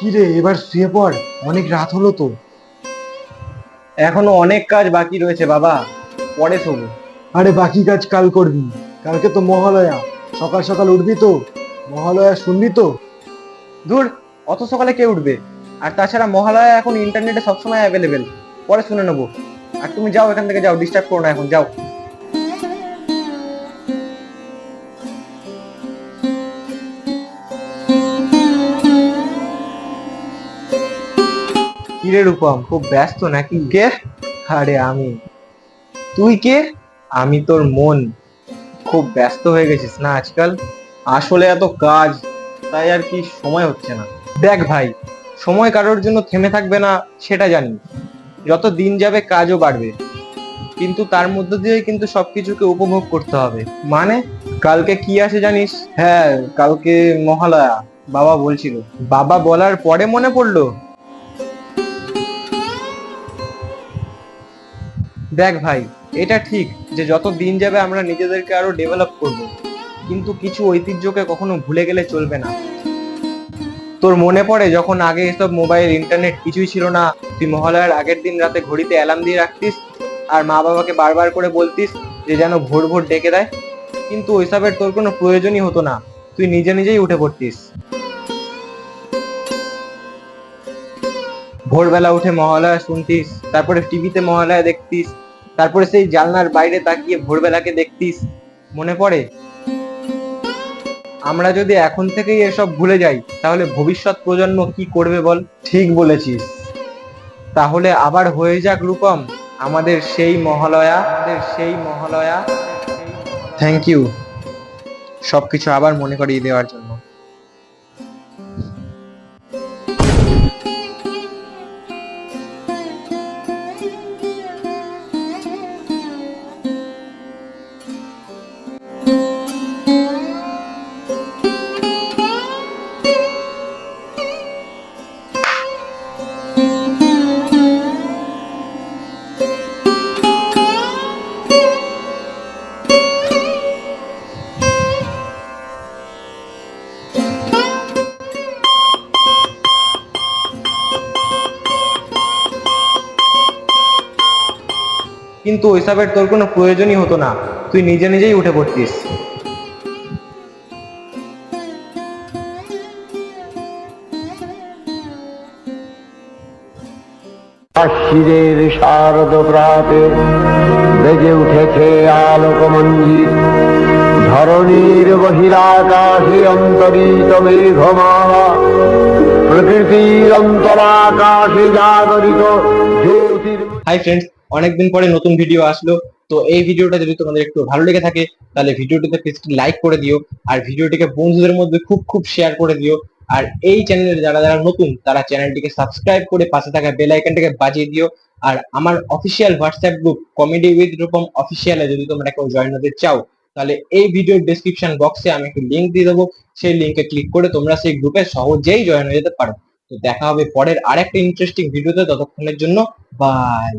কি রে এবার শুয়ে পড়। অনেক রাত হলো তো। এখনও অনেক কাজ বাকি রয়েছে বাবা। পরে শোবো। আরে বাকি কাজ কাল করবি। কালকে তো মহালয়া। সকাল সকাল উঠবি তো। মহালয়া শুনবি তো? দূর অত সকালে কে উঠবে? আর তাছাড়া মহালয়া এখন ইন্টারনেটে সবসময় অ্যাভেলেবেল পরে শুনে নেব। আর তুমি যাও এখান থেকে যাও ডিস্টার্ব করো না এখন যাও। কিরে রূপম খুব ব্যস্ত নাকি? কে? আরে আমি। তুই কে? আমি তোর মন। খুব ব্যস্ত হয়ে গেছিস না আজকাল? আসলে এত কাজ তাই আর কি সময় হচ্ছে না। দেখ ভাই সময় কারোর জন্য থেমে থাকবে না সেটা জানি। যত দিন যাবে কাজও বাড়বে। কিন্তু তার মধ্য দিয়ে কিন্তু সবকিছুকে উপভোগ করতে হবে। মানে? কালকে কি আছে জানিস? হ্যাঁ কালকে মহালয়া বাবা বলছিল। বাবা বলার পরে মনে পড়ল? দেখ ভাই, এটা ঠিক যে যত দিন যাবে আমরা নিজেদেরকে আরও ডেভেলপ করব। কিন্তু কিছু ঐতিহ্যকে কখনো ভুলে গেলে চলবে না। তোর মনে পড়ে যখন আগে এসব মোবাইল ইন্টারনেট কিছুই ছিল না? তুই মহালয়ার আগের দিন রাতে ঘড়িতে অ্যালার্ম দিয়ে রাখতিস আর মা বাবাকে বারবার করে বলতিস যে যেন ভোর ভোর ডেকে দেয়। কিন্তু ওইসবের তোর কোনো প্রয়োজনই হতো না। তুই নিজে নিজেই উঠে পড়তিস। ভোরবেলা উঠে মহালয়া শুনতিস, তারপরে টিভিতে মহালয়া দেখতিস তারপরে সেই জানলার বাইরে তাকিয়ে ভোরবেলাকে দেখতিস মনে পড়ে? আমরা যদি এখন থেকেই এসব ভুলে যাই তাহলে ভবিষ্যৎ প্রজন্ম কি করবে বল? ঠিক বলেছিস। তাহলে আবার হয়ে যাক রূপম। আমাদের সেই মহালয়া আমাদের সেই মহালয়া থ্যাংক ইউ সবকিছু আবার মনে করিয়ে দেওয়ার জন্য। কিন্তু ওইসবের তোর কোনো প্রয়োজনই হতো না। তুই নিজে নিজেই উঠে পড়তিস। আশ্বিরের শারদ প্রাতে বেজে উঠেছে আলোকমঞ্জিত ধরণীর বহিরাকাশে অন্তরিত মেঘমালা। প্রকৃতির অন্তরাকাশে জাগরিত জ্যোতির হাই ফ্রেন্ডস অনেকদিন পরে নতুন ভিডিও আসলো। তো এই ভিডিওটা যদি তোমাদের একটু ভালো লেগে থাকে, তাহলে ভিডিওটিতে প্লিজ লাইক করে দিও। আর ভিডিওটিকে বন্ধুদের মধ্যে খুব খুব শেয়ার করে দিও। আর এই চ্যানেলে যারা যারা নতুন, তারা চ্যানেলটিকে সাবস্ক্রাইব করে পাশে থাকা বেল আইকনটাকে বাজিয়ে দিও। আর আমার official WhatsApp group comedy with Rupam অফিসিয়ালে যদি তোমরা কেউ জয়েন হতে চাও, তাহলে এই ভিডিওর ডেসক্রিপশন বক্সে আমি একটু লিংক দিয়ে দেবো। সেই লিংকে ক্লিক করে তোমরা সেই গ্রুপে সহজেই জয়েন হয়ে যেতে পারো। তো দেখা হবে পরের আরেকটা ইন্টারেস্টিং ভিডিওতে ততক্ষণের জন্য বাই